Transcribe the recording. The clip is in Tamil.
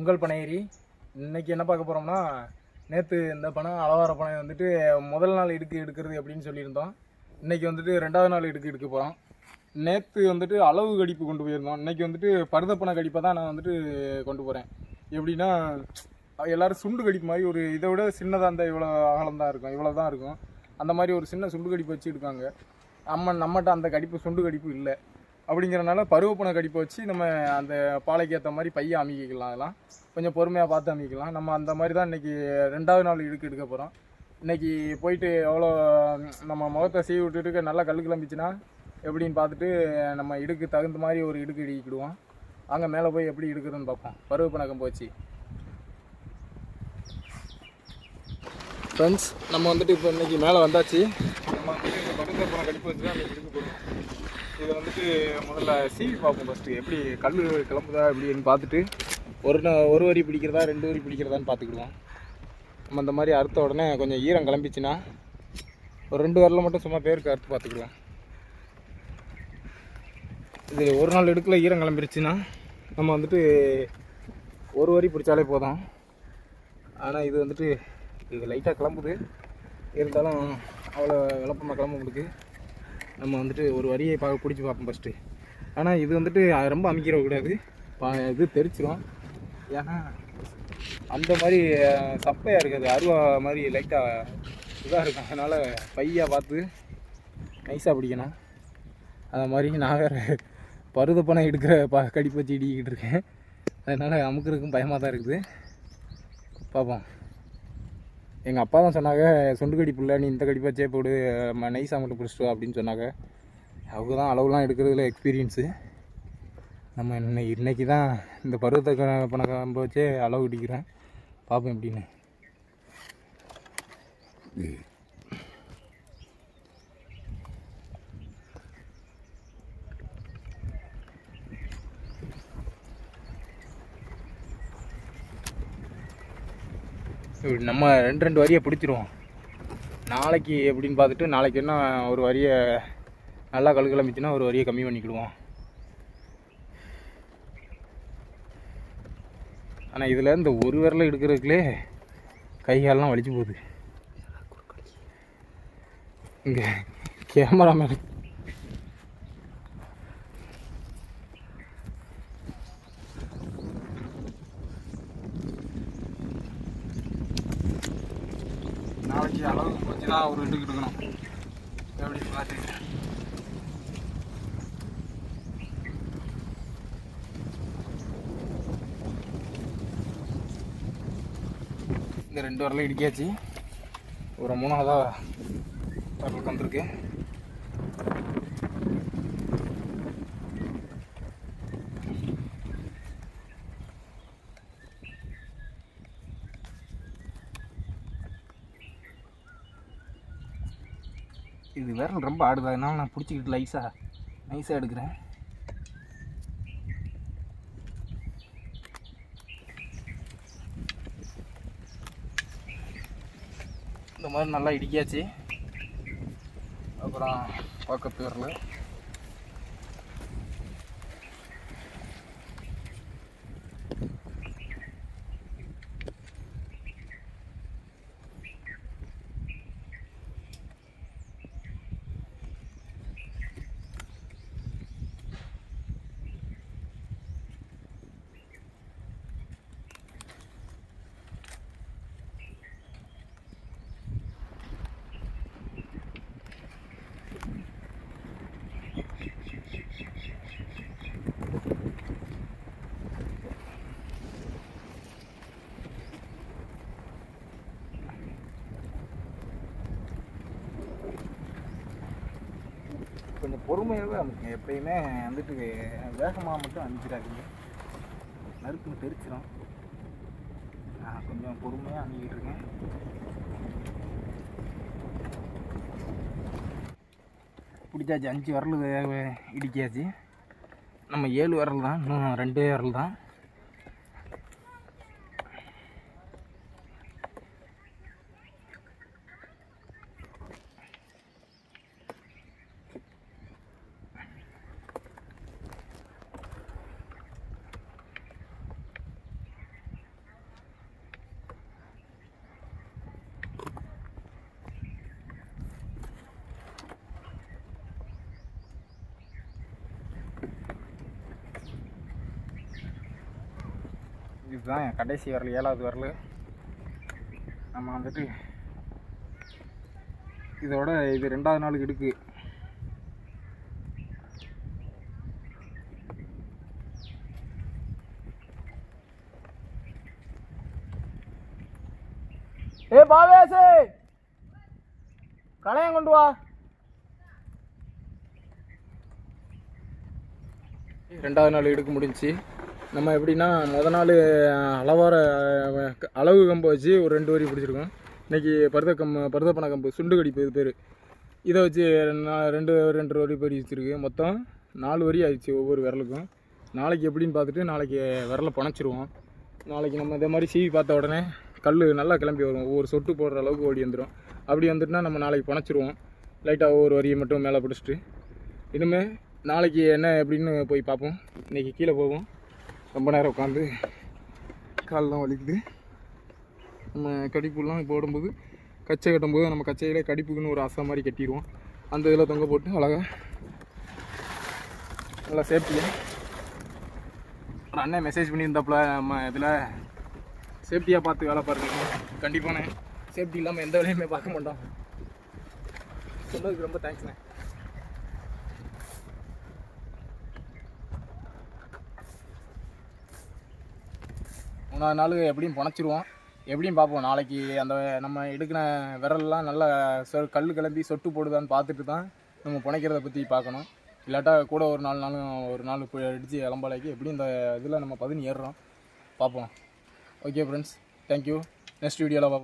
உங்கள் பனையேரி இன்றைக்கி என்ன பார்க்க போகிறோம்னா நேற்று இந்த பணம் அளவார பனை வந்துட்டு முதல் நாள் இடுக்கு எடுக்கிறது அப்படின்னு சொல்லியிருந்தோம். இன்னைக்கு வந்துட்டு ரெண்டாவது நாள் இடுக்கு எடுக்க போகிறோம் நேற்று வந்துட்டு அளவு கடிப்பு கொண்டு போயிருந்தோம். இன்றைக்கி வந்துட்டு பருதப்பனை கடிப்பை தான் நான் வந்துட்டு கொண்டு போகிறேன் எப்படின்னா எல்லோரும் சுண்டு கடிப்பு மாதிரி ஒரு இதை விட சின்னதாக இருந்தால் இவ்வளோ அகலம் தான் இருக்கும். இவ்வளோ தான் இருக்கும். அந்த மாதிரி ஒரு சின்ன சுண்டு கடிப்பு வச்சு எடுக்காங்க நம்ம நம்மகிட்ட அந்த கடிப்பு சுண்டு கடிப்பு இல்லை. அப்படிங்கிறனால பருவப்பனை கடிப்பை வச்சு நம்ம அந்த பாலைக்கு ஏற்ற மாதிரி பைய அமைக்கிக்கலாம் அதெல்லாம். கொஞ்சம் பொறுமையாக பார்த்து அமைக்கலாம் நம்ம அந்த மாதிரி தான் இன்றைக்கி ரெண்டாவது நாள் இடுக்கு எடுக்க போகிறோம் இன்றைக்கி போயிட்டு எவ்வளோ நம்ம முகத்தை செய்ய விட்டுட்டு நல்லா கல் கிளம்பிச்சுன்னா எப்படின்னு பார்த்துட்டு நம்ம இடுக்கு தகுந்த மாதிரி ஒரு இடுக்கு இடிக்கிடுவோம். அங்கே மேலே போய் எப்படி இடுக்குதுன்னு பார்ப்போம். பருவப்பனை போச்சு. ஃப்ரெண்ட்ஸ் நம்ம வந்துட்டு இப்போ இன்றைக்கி மேலே வந்தாச்சு. நம்ம வந்துட்டு இந்த கடிப்பு வச்சு தான் இடுக்கு போடுவோம். இதை வந்துட்டு முதல்ல சீவி பார்ப்போம் ஃபஸ்ட்டு எப்படி கல் கிளம்புதா எப்படின்னு பார்த்துட்டு ஒரு ஒரு வரி பிடிக்கிறதா ரெண்டு வரி பிடிக்கிறதான்னு பார்த்துக்கிடுவோம். நம்ம இந்த மாதிரி அறுத்த உடனே கொஞ்சம் ஈரம் கிளம்பிச்சுன்னா ஒரு ரெண்டு வரல மட்டும் சும்மா பேருக்கு அறுத்து பார்த்துக்கிடுவோம். இது ஒரு நாள் எடுக்கல ஈரம் கிளம்பிருச்சுன்னா நம்ம வந்துட்டு ஒரு வரி பிடிச்சாலே போதும். ஆனால் இது வந்துட்டு இது லைட்டாக கிளம்புது. இருந்தாலும் அவ்வளோ விளப்பமாக கிளம்ப முடியுது நம்ம வந்துட்டு ஒரு வரியை பா பிடிச்சி பார்ப்போம் ஃபஸ்ட்டு ஆனால் இது வந்துட்டு ரொம்ப அமைக்கிறக்கூடாது பா இது தெரிச்சிரும் ஏன்னா அந்த மாதிரி சப்பையாக இருக்காது அருவா மாதிரி லைட்டாக இதாக இருக்கும். அதனால் பையாக பார்த்து நைஸாக பிடிக்கணும். அது மாதிரி நான் வேறு பருத பணம் எடுக்கிற ப கடிப்பை செடிக்கிட்டு இடிக்கிட்டு இருக்கேன். அதனால் அமுக்கிறதுக்கும் பயமாக தான் இருக்குது. பார்ப்போம். எங்கள் அப்பா தான் சொன்னாங்க சொண்டு கடி பிள்ளை நீ இந்த கடி வச்சே போடு நைஸாக மட்டும் பிடிச்சிட்டு வா அப்படின்னு சொன்னாங்க. அவங்க தான் அளவுலாம் எடுக்கிறதுல எக்ஸ்பீரியன்ஸு நம்ம இன்னை இன்றைக்கி தான் இந்த பருவத்தை க- பணம் வச்சே அளவு இடிக்கிறேன். பார்ப்போம் எப்படின்னு. இப்படி நம்ம ரெண்டு ரெண்டு வரியை பிடிச்சிருவோம். நாளைக்கு எப்படின்னு பார்த்துட்டு நாளைக்கு என்ன ஒரு வரியை நல்லா கல் கிளம்பிச்சுன்னா ஒரு வரியை கம்மி பண்ணிக்கிடுவோம். ஆனால் இதில் இந்த ஒரு விரலை எடுக்கிறதுக்குலே கை காலெல்லாம் வலிச்சு போகுது. இங்கே கேமராமேன் நாளைக்கு அளவு வச்சு தான் ஒரு ரெண்டுக்கு எடுக்கணும் எப்படி பார்த்துங்க. இந்த ரெண்டு வரலாம் இடிக்காச்சு. ஒரு மூணாவதாக வரலுக்கு வந்திருக்கு. இது விரல் ரொம்ப ஆடுது அதனால நான் பிடிச்சிக்கிட்டு லைஸாக நைஸாக எடுக்கிறேன். இந்த மாதிரி நல்லா இடிக்காச்சு. அப்புறம் பக்கத்து விரல் கொஞ்சம் பொறுமையாகவே அமுக்குங்க எப்பயுமே வந்துட்டு வேகமாக மட்டும் அனுப்பிச்சிடாதீங்க நறுக்குன்னு தெரிச்சிடும் நான் கொஞ்சம் பொறுமையாக அணுகிட்டு இருக்கேன். பிடிச்சாச்சு. அஞ்சு விரல் இடிக்காச்சு. நம்ம ஏழு விரல் தான். இன்னும் ரெண்டே விரல் தான். இதுதான் என் கடைசி வரல் ஏழாவது வரல். நம்ம வந்துட்டு இதோட இது ரெண்டாவது நாளுக்கு எடுக்கு ஏ பாவேசு! களையம் கொண்டு வா. ரெண்டாவது நாள் எடுக்க முடிஞ்சுச்சு. நம்ம எப்படின்னா முத நாள் அளவார அளவு கம்பை வச்சு ஒரு ரெண்டு வரி பிடிச்சிருக்கோம். இன்றைக்கி பருத கம்பு பருத்தப்பனை கம்பு சுண்டு கடிப்பு இது பேர். இதை வச்சு நான் ரெண்டு ரெண்டு வரி படி வச்சுருக்கு. மொத்தம் நாலு வரி ஆயிடுச்சு ஒவ்வொரு விரலுக்கும். நாளைக்கு எப்படின்னு பார்த்துட்டு நாளைக்கு விரலை புனைச்சிருவோம். நாளைக்கு நம்ம இதே மாதிரி சீவி பார்த்த உடனே கல் நல்லா கிளம்பி வரும். ஒவ்வொரு சொட்டு போடுற அளவுக்கு ஓடி வந்துடும் அப்படி வந்துட்டுனா நம்ம நாளைக்கு புனைச்சிருவோம். லைட்டாக ஒவ்வொரு வரியை மட்டும் மேலே பிடிச்சிட்டு. இனிமேல் நாளைக்கு என்ன எப்படின்னு போய் பார்ப்போம். இன்றைக்கி கீழே போவோம். ரொம்ப நேரம் உட்காந்து கால்லாம் வலிக்குது. நம்ம கடிப்புலாம் போடும்போது கச்சை கட்டும்போது நம்ம கச்சையில் கடிப்புக்குன்னு ஒரு அசை மாதிரி கட்டிடுவோம். அந்த இதில் தொங்க போட்டு அழகாக நல்லா சேஃப்டியாக ஒரு அண்ணன் மெசேஜ் பண்ணியிருந்தாப்புல நம்ம இதில் சேஃப்டியாக பார்த்து வேலை பாருங்க கண்டிப்பாண்ணே சேஃப்டி இல்லாமல் எந்த வேலையுமே பார்க்க மாட்டோம். சொன்னதுக்கு ரொம்ப தேங்க்ஸ்ண்ணே மூணாவது நாள் எப்படியும் புனைச்சிருவோம். எப்படியும் பார்ப்போம். நாளைக்கு அந்த நம்ம எடுக்கின விரல்லாம் நல்லா சொ கல் கிளம்பி சொட்டு போடுதான்னு பார்த்துட்டு தான் நம்ம புனைக்கிறத பற்றி பார்க்கணும். இல்லாட்டா கூட ஒரு நாலு நாளும் ஒரு நாள் போய் அடித்து இளம்பாலைக்கு எப்படியும் இந்த இதில் நம்ம பதினி ஏறுறோம். பார்ப்போம். ஓகே ஃப்ரெண்ட்ஸ் தேங்க்யூ நெக்ஸ்ட் வீடியோவில் பார்ப்போம்.